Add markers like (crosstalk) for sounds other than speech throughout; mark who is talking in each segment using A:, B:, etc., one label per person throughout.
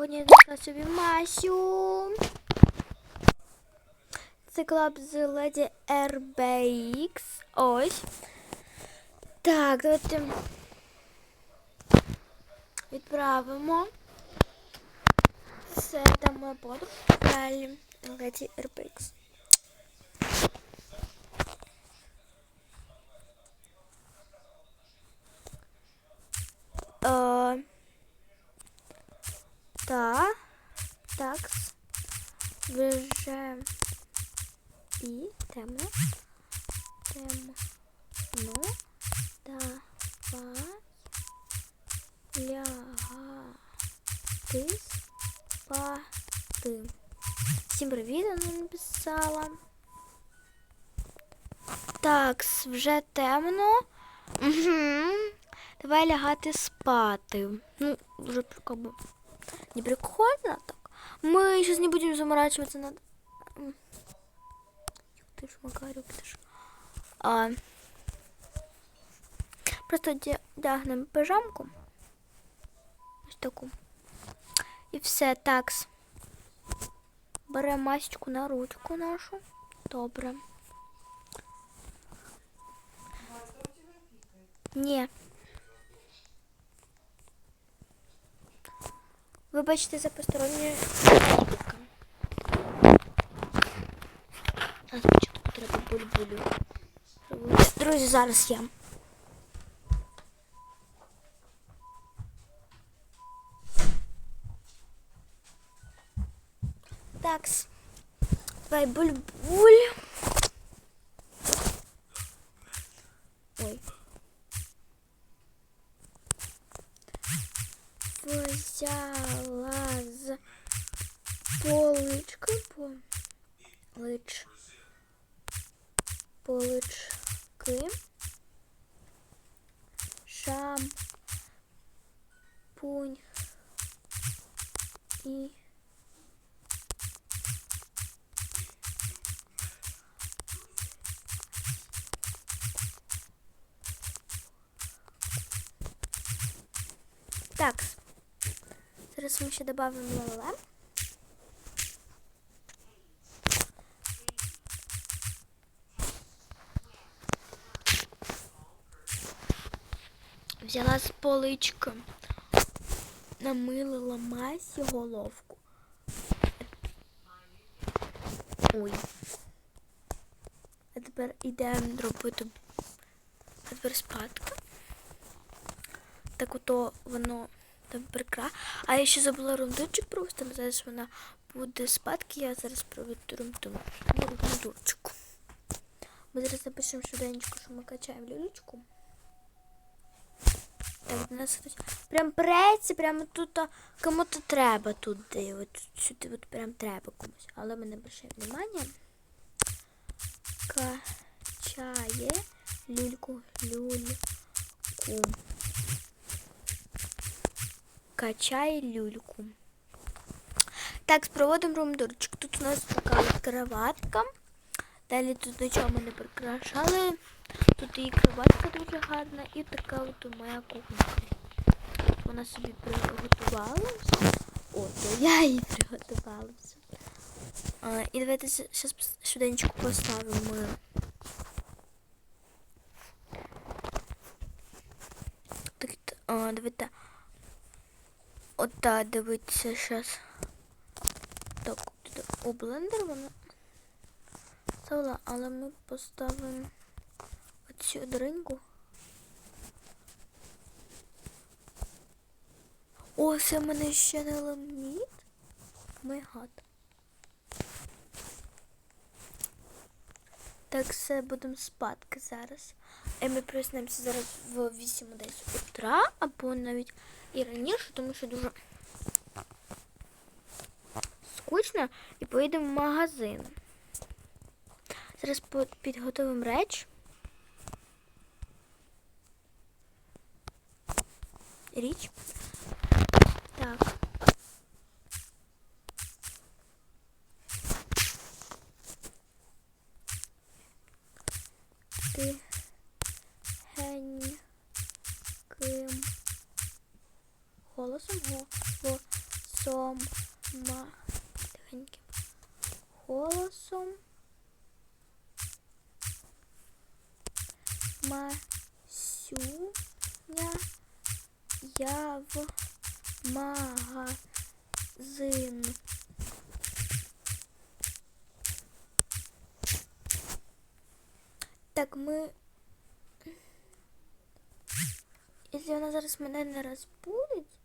A: Сьогодні я собі Масю. Це клаб з леді RBX. Ось. Так, давайте відправимо. Це там моя подруга. Далі леді RBX. Е, та, так, вже і темно, темно, давай лягати спати. Всім привіт, вона написала. Так, вже темно. Угу. Давай лягати спати. Ну, уже как бы не прикольно так. Мы сейчас не будем заморачиваться над... Ты ж, Макарюк, ты ж. А... Просто одя- пижамку. Ось таку. І все, такс. Беремо масечку на ручку нашу. Добре. Ні. Вибачте за постороннє Друзі, зараз я. Такс. Давай бульбуль. Ой. Взяла з полички полич полички шампунь і Так. Зараз ми ще додамо лале. Взяла з полички, намилила масі головку. Ой. А тепер йдемо робити а тепер спадка. Так ото воно там прикра. А я ще забула рундучик просто. Зараз вона буде спадки. Я зараз проведу рунду. рундучку. Ми зараз напишемо швиденько, що ми качаємо люлечку. Так, до нас хтось прям преться, прямо тут кому-то треба туди. От сюди от прям треба комусь. Але ми не обращаємо внимання. Качає люльку, люльку. Качає люльку. Так, спроводимо румдурчик. Тут у нас така кроватка. Далі тут нічого ми не прикрашали. Тут і кроватка дуже гарна, і така от моя кухонька. Вона собі приготувала. О, то я її приготувала все. А, і давайте зараз швиденько поставимо. Так, а, давайте. От так, дивіться зараз. Так, тут у блендер вона ставила, але ми поставимо оцю дринку. О, це в мене ще не ламіт. Май гад. Так, все, будемо спадки зараз. І ми проснемося зараз в 8 десь утра, або навіть і раніше, тому що дуже скучно і поїдемо в магазин. Зараз по- підготуємо Річ. Так. Ти голосом го, го, со, тихом, ма, тихеньким голосом. Масюня, я в магазин. Так, ми. Якщо вона зараз мене не розбудить.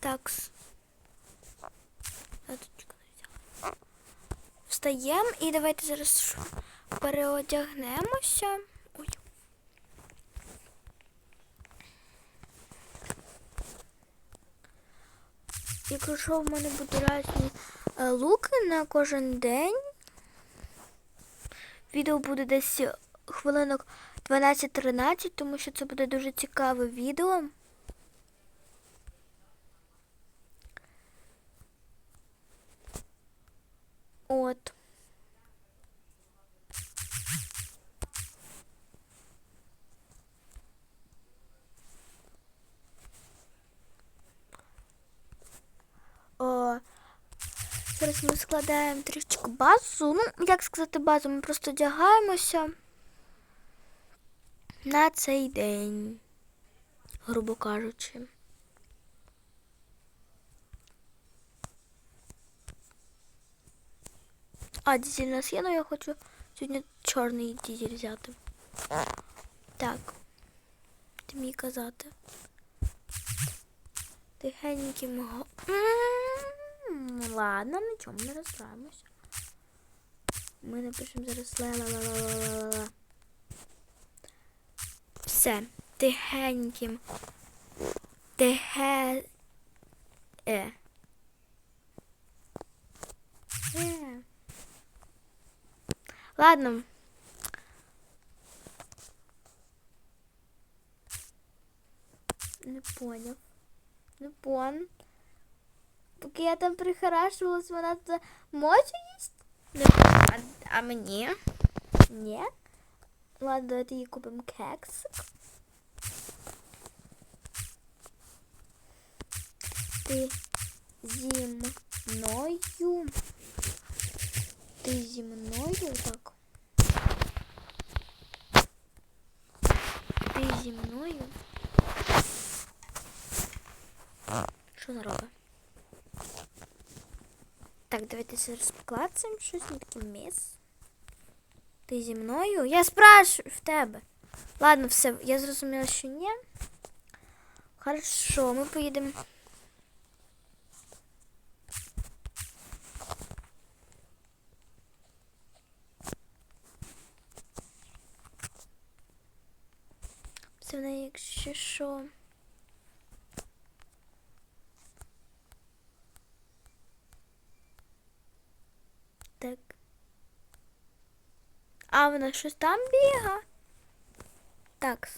A: Так. А тут чекай, не взяла. Встаємо і давайте зараз переодягнемося. Ой. Якщо в мене будуть різні е, луки на кожен день, відео буде десь хвилинок 12-13, тому що це буде дуже цікаве відео. От. О, зараз ми складаємо трішечки базу. Ну, як сказати базу, ми просто одягаємося на цей день, грубо кажучи. А, дізель у нас є, але я хочу сьогодні чорний дізель взяти. Так. Ти мені казати. Тихеньким го... Ладно, нічого, ми не розстраємося. Ми напишемо зараз ла-ла-ла-ла-ла-ла-ла. Все. Тихеньким. Тихе... Е. Е. Ладно. Не понял. Не понял. Поки я там прихорашивалась, вона туди може їсть? Не а, а мені? Ні? Ладно, давайте їй купимо кексик. Ти зі мною. Ти зі мною так. Давайте зараз поклацаємо щось таке міс. Ти зі мною? Я спрашиваю в тебе. Ладно, все, я зрозуміла, що ні. Хорошо, ми поїдемо. Це в неї, якщо що. Так. А вона щось там біга? Так.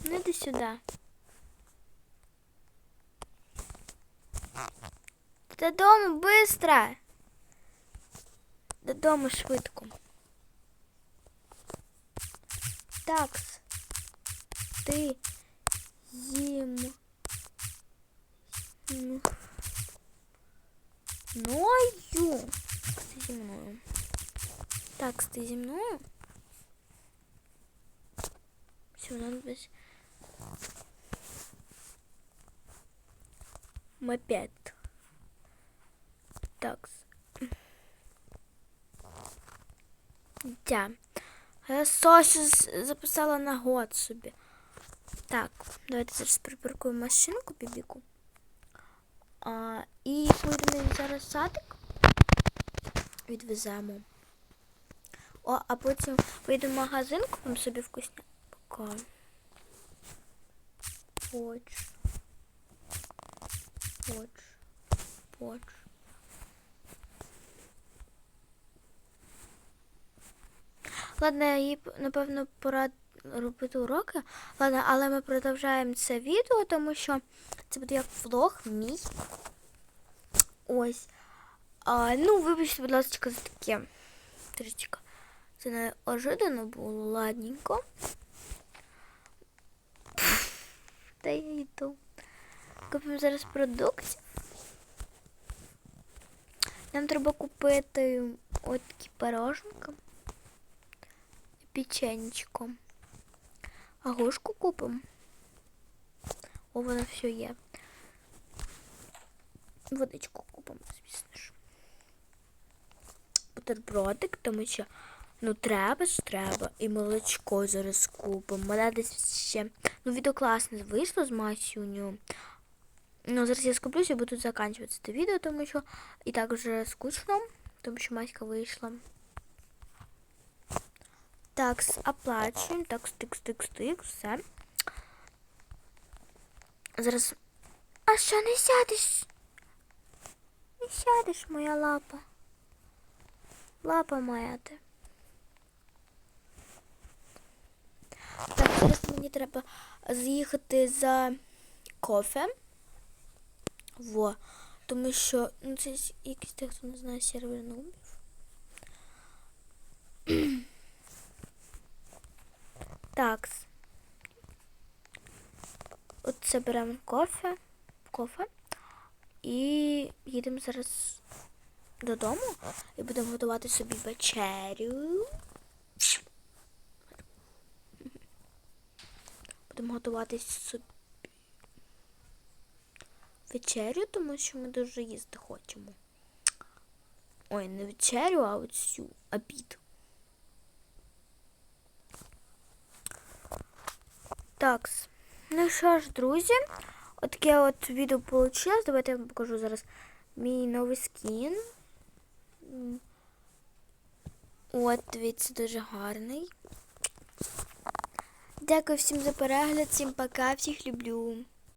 A: Ну іди сюди. Додому быстро. Додому швидко. Такс. Ти зім. М, Мною. Ти зі мною. Такс, ти зі мною. Все, надо без... Мопед. Такс. Дя. Я Сосі з- записала на год собі. Так, давайте зараз припаркуємо машинку бібіку. А, і поїдемо зараз садик. Відвеземо. О, а потім поїдемо в магазин, купимо собі вкусня. Пока. Поч. Поч. Поч. Ладно, їй напевно пора робити уроки. Ладно, але ми продовжуємо це відео, тому що Це буде як влог мій. Ось. А, ну, вибачте, будь ласка, за таке. Трішечка. Це неожиданно було, ладненько. Та я йду. Купимо зараз продуктів. Нам треба купити от такі пироженка. Печенечко. А купимо. О, воно все є. Водичку купимо, звісно ж. Бутербродик, тому що ну треба ж треба. І молочко зараз купимо. Мене десь ще. Ну, відео класне вийшло з Масюню. Ну, зараз я скуплюся і буду закінчувати це відео, тому що і так вже скучно, тому що Маська вийшла. Так, оплачуємо. Так, стик, стик, стик, все. Зараз. А що не сядеш? Не сядеш, моя лапа. Лапа моя ти. Так, зараз мені треба з'їхати за кофе. Во. Тому що, ну це якийсь тих, хто не знає сервер нубів. (clears throat) Так. От це беремо кофе. Кофе. І їдемо зараз додому і будемо готувати собі вечерю. Будемо готувати собі вечерю, тому що ми дуже їсти хочемо. Ой, не вечерю, а оцю обід. Так, ну що ж, друзі, отаке от відео вийшло. Давайте я вам покажу зараз мій новий скін. От, дивіться, дуже гарний. Дякую всім за перегляд, всім пока, всіх люблю.